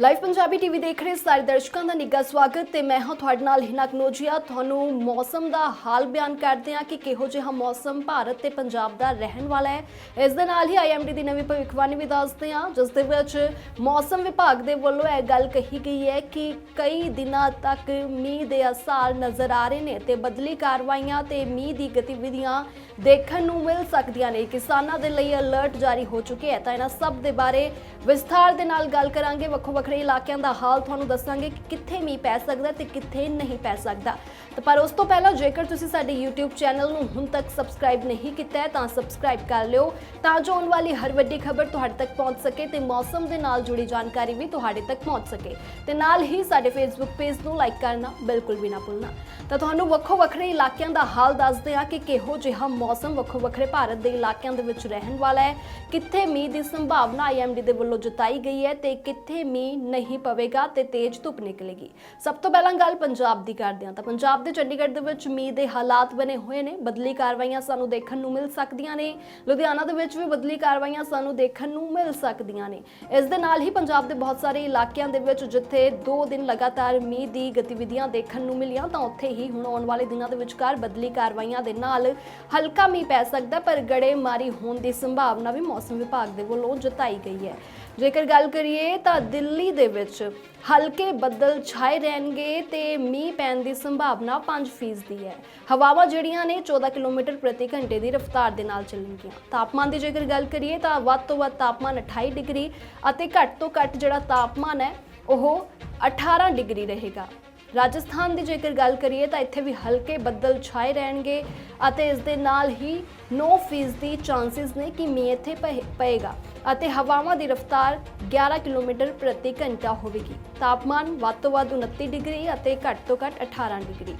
Live Punjabi TV ਦੇਖ ਰਹੇ ਸਾਰੇ ਦਰਸ਼ਕਾਂ ਦਾ ਨਿੱਘਾ ਸਵਾਗਤ ਤੇ ਮੈਂ ਹਾਂ ਤੁਹਾਡੇ ਨਾਲ ਹਿਨਾ ਕਨੋਜੀਆ। ਤੁਹਾਨੂੰ ਮੌਸਮ ਦਾ ਹਾਲ ਬਿਆਨ ਕਰਦੇ ਹਾਂ ਕਿ ਕਿਹੋ ਜਿਹਾ ਮੌਸਮ ਭਾਰਤ ਤੇ ਪੰਜਾਬ ਦਾ ਰਹਿਣ ਵਾਲਾ ਹੈ। ਇਸ ਦੇ ਨਾਲ ਹੀ ਆਈਐਮਡੀ ਦੀ ਨਵੀਂ ਭਵਿੱਖਬਾਣੀ ਵੀ ਦੱਸਦੇ ਹਾਂ, ਜਿਸ ਦੇ ਵਿੱਚ ਮੌਸਮ ਵਿਭਾਗ ਦੇ ਵੱਲੋਂ ਇਹ ਗੱਲ ਕਹੀ ਗਈ ਹੈ ਕਿ ਕਈ ਦਿਨਾਂ ਤੱਕ ਮੀਂਹ ਦੇ ਅਸਾਰ ਨਜ਼ਰ ਆ ਰਹੇ ਨੇ ਤੇ ਬਦਲੀ ਕਾਰਵਾਈਆਂ ਤੇ ਮੀਂਹ ਦੀ ਗਤੀਵਿਧੀਆਂ ਦੇਖਣ ਨੂੰ ਮਿਲ ਸਕਦੀਆਂ ਨੇ। ਕਿਸਾਨਾਂ ਦੇ ਲਈ ਅਲਰਟ ਜਾਰੀ ਹੋ ਚੁੱਕੇ ਹੈ। ਤਾਂ ਇਹਨਾਂ ਸਭ ਦੇ ਬਾਰੇ ਵਿਸਥਾਰ ਦੇ ਨਾਲ ਗੱਲ ਕਰਾਂਗੇ। ਵੱਖੋ ਵੱਖਰੇ ਇਲਾਕਿਆਂ ਦਾ ਹਾਲ ਤੁਹਾਨੂੰ ਦੱਸਾਂਗੇ ਕਿ ਕਿੱਥੇ ਮੀਂਹ ਪੈ ਸਕਦਾ ਤੇ ਕਿੱਥੇ ਨਹੀਂ ਪੈ ਸਕਦਾ। ਤਾਂ ਪਰ ਉਸ ਤੋਂ ਪਹਿਲਾਂ ਜੇਕਰ ਤੁਸੀਂ ਸਾਡੇ YouTube ਚੈਨਲ ਨੂੰ ਹੁਣ ਤੱਕ ਸਬਸਕ੍ਰਾਈਬ ਨਹੀਂ ਕੀਤਾ ਹੈ, ਤਾਂ ਸਬਸਕ੍ਰਾਈਬ ਕਰ ਲਿਓ, ਤਾਂ ਜੋ ਆਉਣ ਵਾਲੀ ਹਰ ਵੱਡੀ ਖਬਰ ਤੁਹਾਡੇ ਤੱਕ ਪਹੁੰਚ ਸਕੇ ਤੇ ਮੌਸਮ ਦੇ ਨਾਲ ਜੁੜੀ ਜਾਣਕਾਰੀ ਵੀ ਤੁਹਾਡੇ ਤੱਕ ਪਹੁੰਚ ਸਕੇ। ਤੇ ਨਾਲ ਹੀ ਸਾਡੇ ਫੇਸਬੁੱਕ ਪੇਜ ਨੂੰ ਲਾਈਕ ਕਰਨਾ ਬਿਲਕੁਲ ਵੀ ਨਾ ਭੁੱਲਣਾ। ਤਾਂ ਤੁਹਾਨੂੰ ਵੱਖੋ ਵੱਖਰੇ ਇਲਾਕਿਆਂ ਦਾ ਹਾਲ ਦੱਸਦੇ ਹਾਂ ਕਿ ਕਿਹੋ ਜਿਹਾ ਮੌਸਮ ਵੱਖੋ ਵੱਖਰੇ ਭਾਰਤ ਦੇ ਇਲਾਕਿਆਂ ਦੇ ਵਿੱਚ ਰਹਿਣ ਵਾਲਾ ਹੈ, ਕਿੱਥੇ ਮੀਂਹ ਦੀ ਸੰਭਾਵਨਾ ਆਈਐਮਡੀ ਦੇ ਵੱਲੋਂ ਜਤਾਈ ਗਈ ਹੈ ਤੇ ਕਿੱਥੇ ਮੀਂਹ ਨਹੀਂ ਪਵੇਗਾ ਤੇ ਤੇਜ਼ ਧੁੱਪ ਨਿਕਲੇਗੀ। ਸਭ ਤੋਂ ਪਹਿਲਾਂ ਗੱਲ ਪੰਜਾਬ ਦੀ ਕਰਦੇ ਹਾਂ। ਤਾਂ ਪੰਜਾਬ ਦੇ ਚੰਡੀਗੜ੍ਹ ਦੇ ਵਿੱਚ ਮੀਂਹ ਦੇ ਹਾਲਾਤ ਬਣੇ ਹੋਏ ਨੇ। ਬਦਲੀ ਕਾਰਵਾਈਆਂ ਸਾਨੂੰ ਦੇਖਣ ਨੂੰ ਮਿਲ ਸਕਦੀਆਂ ਨੇ। ਲੁਧਿਆਣਾ ਦੇ ਵਿੱਚ ਵੀ ਬਦਲੀ ਕਾਰਵਾਈਆਂ ਸਾਨੂੰ ਦੇਖਣ ਨੂੰ ਮਿਲ ਸਕਦੀਆਂ ਨੇ। ਇਸ ਦੇ ਨਾਲ ਹੀ ਪੰਜਾਬ ਦੇ ਬਹੁਤ ਸਾਰੇ ਇਲਾਕਿਆਂ ਦੇ ਵਿੱਚ ਜਿੱਥੇ 2 ਦਿਨ ਲਗਾਤਾਰ ਮੀਂਹ ਦੀ ਗਤੀਵਿਧੀਆਂ ਦੇਖਣ ਨੂੰ ਮਿਲੀਆਂ, ਤਾਂ ਉੱਥੇ ਹੀ ਹੁਣ ਆਉਣ ਵਾਲੇ ਦਿਨਾਂ ਦੇ ਵਿਚਕਾਰ ਬਦਲੀ ਕਾਰਵਾਈਆਂ ਦੇ ਨਾਲ ਹਲਕਾ ਮੀਂਹ ਪੈ ਸਕਦਾ, ਪਰ ਗੜੇਮਾਰੀ ਹੋਣ ਦੀ ਸੰਭਾਵਨਾ ਵੀ ਮੌਸਮ ਵਿਭਾਗ ਦੇ ਵੱਲੋਂ ਜਤਾਈ ਗਈ ਹੈ। ਜੇਕਰ ਗੱਲ ਕਰੀਏ ਤਾਂ ਦਿੱਲੀ ਦੇ ਵਿੱਚ ਹਲਕੇ ਬੱਦਲ ਛਾਏ ਰਹਿਣਗੇ ਤੇ ਮੀਂਹ ਪੈਣ ਦੀ ਸੰਭਾਵਨਾ 5% ਹੈ। ਹਵਾਵਾਂ ਜਿਹੜੀਆਂ ਨੇ 14 ਕਿਲੋਮੀਟਰ ਪ੍ਰਤੀ ਘੰਟੇ ਦੀ ਰਫ਼ਤਾਰ ਦੇ ਨਾਲ ਚੱਲਣਗੀਆਂ। ਤਾਪਮਾਨ ਦੀ ਜੇਕਰ ਗੱਲ ਕਰੀਏ ਤਾਂ ਵੱਧ ਤੋਂ ਵੱਧ ਤਾਪਮਾਨ 28 ਡਿਗਰੀ ਅਤੇ ਘੱਟ ਤੋਂ ਘੱਟ ਜਿਹੜਾ ਤਾਪਮਾਨ ਹੈ, ਉਹ 18 ਡਿਗਰੀ ਰਹੇਗਾ। ਰਾਜਸਥਾਨ ਦੀ ਜੇਕਰ ਗੱਲ ਕਰੀਏ ਤਾਂ ਇੱਥੇ ਵੀ ਹਲਕੇ ਬੱਦਲ ਛਾਏ ਰਹਿਣਗੇ ਅਤੇ ਇਸ ਦੇ ਨਾਲ ਹੀ 9% ਦੀ ਚਾਂਸਸ ਨੇ ਕਿ ਮੀਂਹ ਇੱਥੇ ਪਏ- ਪਏਗਾ ਅਤੇ ਹਵਾਵਾਂ ਦੀ ਰਫ਼ਤਾਰ 11 ਕਿਲੋਮੀਟਰ ਪ੍ਰਤੀ ਘੰਟਾ ਹੋਵੇਗੀ। ਤਾਪਮਾਨ ਵੱਧ ਤੋਂ ਵੱਧ 29 ਡਿਗਰੀ ਅਤੇ ਘੱਟ ਤੋਂ ਘੱਟ 18 ਡਿਗਰੀ।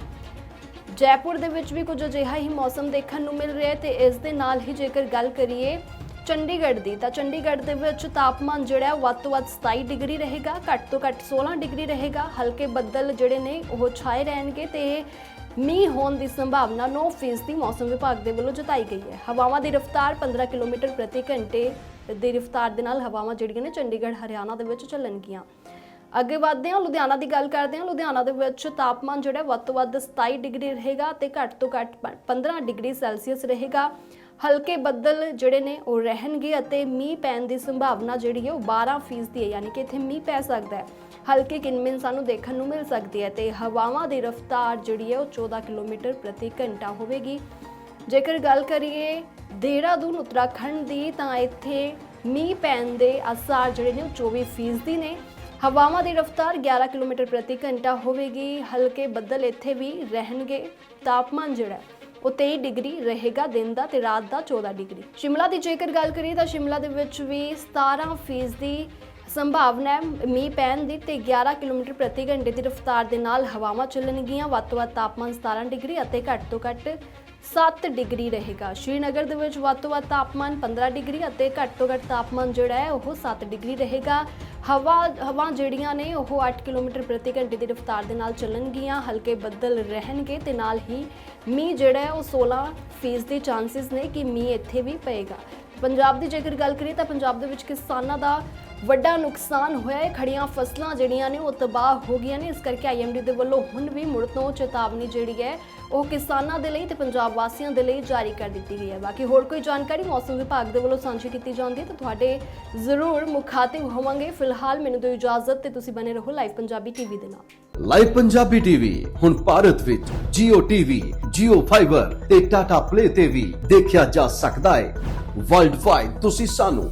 ਜੈਪੁਰ ਦੇ ਵਿੱਚ ਵੀ ਕੁਝ ਅਜਿਹਾ ਹੀ ਮੌਸਮ ਦੇਖਣ ਨੂੰ ਮਿਲ ਰਿਹਾ ਹੈ ਤੇ ਇਸ ਦੇ ਨਾਲ ਹੀ ਜੇਕਰ ਗੱਲ ਕਰੀਏ ਚੰਡੀਗੜ੍ਹ ਦੀ, ਤਾਂ ਚੰਡੀਗੜ੍ਹ ਦੇ ਵਿੱਚ ਤਾਪਮਾਨ ਜਿਹੜਾ ਹੈ ਉਹ ਵੱਧ ਤੋਂ ਵੱਧ 27 ਡਿਗਰੀ ਰਹੇਗਾ, ਘੱਟ ਤੋਂ ਘੱਟ 16 ਡਿਗਰੀ ਰਹੇਗਾ। ਹਲਕੇ ਬੱਦਲ ਜਿਹੜੇ ਨੇ ਉਹ ਛਾਏ ਰਹਿਣਗੇ ਤੇ ਮੀਂਹ ਹੋਣ ਦੀ ਸੰਭਾਵਨਾ 9% ਦੀ ਮੌਸਮ ਵਿਭਾਗ ਦੇ ਵੱਲੋਂ ਜਤਾਈ ਗਈ ਹੈ। ਹਵਾਵਾਂ ਦੀ ਰਫ਼ਤਾਰ 15 ਕਿਲੋਮੀਟਰ ਪ੍ਰਤੀ ਘੰਟੇ ਦੀ ਰਫ਼ਤਾਰ ਦੇ ਨਾਲ ਹਵਾਵਾਂ ਜਿਹੜੀਆਂ ਨੇ ਚੰਡੀਗੜ੍ਹ, ਹਰਿਆਣਾ ਦੇ ਵਿੱਚ ਚੱਲਣਗੀਆਂ। ਅੱਗੇ ਵਧਦੇ ਹਾਂ, ਲੁਧਿਆਣਾ ਦੀ ਗੱਲ ਕਰਦੇ ਹਾਂ। ਲੁਧਿਆਣਾ ਦੇ ਵਿੱਚ ਤਾਪਮਾਨ ਜਿਹੜਾ ਵੱਧ ਤੋਂ ਵੱਧ 27 ਡਿਗਰੀ ਰਹੇਗਾ ਤੇ ਘੱਟ ਤੋਂ ਘੱਟ ਪ- 15 ਡਿਗਰੀ ਸੈਲਸੀਅਸ ਰਹੇਗਾ। ਹਲਕੇ ਬੱਦਲ ਜਿਹੜੇ ਨੇ ਉਹ ਰਹਿਣਗੇ ਅਤੇ ਮੀਂਹ ਪੈਣ ਦੀ ਸੰਭਾਵਨਾ ਜਿਹੜੀ ਹੈ ਉਹ 12% ਦੀ ਹੈ, ਯਾਨੀ ਕਿ ਇੱਥੇ ਮੀਂਹ ਪੈ ਸਕਦਾ ਹੈ। ਹਲਕੀ ਕਿਨਮਿਨ ਸਾਨੂੰ ਦੇਖਣ ਨੂੰ ਮਿਲ ਸਕਦੀ ਹੈ ਤੇ ਹਵਾਵਾਂ ਦੀ ਰਫ਼ਤਾਰ ਜਿਹੜੀ ਹੈ ਉਹ 14 ਕਿਲੋਮੀਟਰ ਪ੍ਰਤੀ ਘੰਟਾ ਹੋਵੇਗੀ। ਜੇਕਰ ਗੱਲ ਕਰੀਏ ਦੇਹਰਾਦੂਨ, ਉੱਤਰਾਖੰਡ ਦੀ, ਤਾਂ ਇੱਥੇ ਮੀਂਹ ਪੈਣ ਦੇ ਅਸਾਰ ਜਿਹੜੇ ਨੇ ਉਹ 24% ਦੀ ਨੇ। ਹਵਾਵਾਂ ਦੀ ਰਫ਼ਤਾਰ 11 ਕਿਲੋਮੀਟਰ ਪ੍ਰਤੀ ਘੰਟਾ ਹੋਵੇਗੀ। ਹਲਕੇ ਬੱਦਲ ਇੱਥੇ ਵੀ ਰਹਿਣਗੇ। ਤਾਪਮਾਨ ਜਿਹੜਾ ਉਹ 23 ਡਿਗਰੀ ਰਹੇਗਾ ਦਿਨ ਦਾ ਤੇ ਰਾਤ ਦਾ 14 ਡਿਗਰੀ। ਸ਼ਿਮਲਾ ਦੀ ਜੇਕਰ ਗੱਲ ਕਰੀਏ ਤਾਂ ਸ਼ਿਮਲਾ ਦੇ ਵਿੱਚ ਵੀ 17% ਦੀ ਸੰਭਾਵਨਾ ਹੈ। ਮੀਂਹ ਪੈਣ ਦੀ ਤੇ 11 ਕਿਲੋਮੀਟਰ ਪ੍ਰਤੀ ਘੰਟੇ ਦੀ ਰਫ਼ਤਾਰ ਦੇ ਨਾਲ ਹਵਾਵਾਂ ਚੱਲਣਗੀਆਂ। ਵੱਧ ਤੋਂ ਵੱਧ ਤਾਪਮਾਨ 17 ਡਿਗਰੀ ਅਤੇ ਘੱਟ ਤੋਂ ਘੱਟ 7 ਡਿਗਰੀ ਰਹੇਗਾ। ਸ਼੍ਰੀਨਗਰ ਦੇ ਵਿੱਚ ਵੱਧ ਤੋਂ ਵੱਧ ਤਾਪਮਾਨ 15 ਡਿਗਰੀ ਅਤੇ ਘੱਟ ਤੋਂ ਘੱਟ ਤਾਪਮਾਨ ਜਿਹੜਾ ਹੈ ਉਹ 7 ਡਿਗਰੀ ਰਹੇਗਾ। ਹਵਾ ਹਵਾ ਜਿਹੜੀਆਂ ਨੇ ਉਹ 8 ਕਿਲੋਮੀਟਰ ਪ੍ਰਤੀ ਘੰਟੇ ਦੀ ਰਫ਼ਤਾਰ ਦੇ ਨਾਲ ਚੱਲਣਗੀਆਂ, ਹਲਕੇ ਬੱਦਲ ਰਹਿਣਗੇ ਤੇ ਨਾਲ ਹੀ ਮੀਂਹ ਜਿਹੜਾ ਹੈ ਉਹ 16% ਦੀ ਚਾਂਸਸ ਨੇ ਕਿ ਮੀਂਹ ਇੱਥੇ ਵੀ ਪਏਗਾ। ਪੰਜਾਬ ਦੀ ਜੇਕਰ ਗੱਲ ਕਰੀਏ ਤਾਂ ਪੰਜਾਬ ਦੇ ਵਿੱਚ ਕਿਸਾਨਾਂ ਦਾ ਵੱਡਾ ਨੁਕਸਾਨ ਹੋਇਆ ਹੈ। ਖੜੀਆਂ ਫਸਲਾਂ ਜਿਹੜੀਆਂ ਨੇ ਉਹ ਤਬਾਹ ਹੋ ਗਈਆਂ ਨੇ। ਇਸ ਕਰਕੇ ਆਈਐਮਡੀ ਦੇ ਵੱਲੋਂ ਹੁਣ ਵੀ ਮੁੜ ਤੋਂ ਚੇਤਾਵਨੀ ਜਿਹੜੀ ਹੈ ਉਹ ਕਿਸਾਨਾਂ ਦੇ ਲਈ ਤੇ ਪੰਜਾਬ ਵਾਸੀਆਂ ਦੇ ਲਈ ਜਾਰੀ ਕਰ ਦਿੱਤੀ ਗਈ ਹੈ। ਬਾਕੀ ਹੋਰ ਕੋਈ ਜਾਣਕਾਰੀ ਮੌਸਮ ਵਿਭਾਗ ਦੇ ਵੱਲੋਂ ਸਾਂਝੀ ਕੀਤੀ ਜਾਂਦੀ ਹੈ ਤਾਂ ਤੁਹਾਡੇ ਜ਼ਰੂਰ ਮੁਖਾਤਿਬ ਹੋਵਾਂਗੇ। ਫਿਲਹਾਲ ਮੈਨੂੰ ਦਿਓ ਇਜਾਜ਼ਤ ਤੇ ਤੁਸੀਂ ਬਨੇ ਰਹੋ ਲਾਈਵ ਪੰਜਾਬੀ ਟੀਵੀ ਦੇ ਨਾਲ। ਲਾਈਵ ਪੰਜਾਬੀ ਟੀਵੀ ਹੁਣ ਭਾਰਤ ਵਿੱਚ Jio TV, Jio Fiber ਤੇ Tata Play ਤੇ ਵੀ ਦੇਖਿਆ ਜਾ ਸਕਦਾ ਹੈ। ਵਰਲਡ ਵਾਈਡ ਤੁਸੀਂ ਸਾਨੂੰ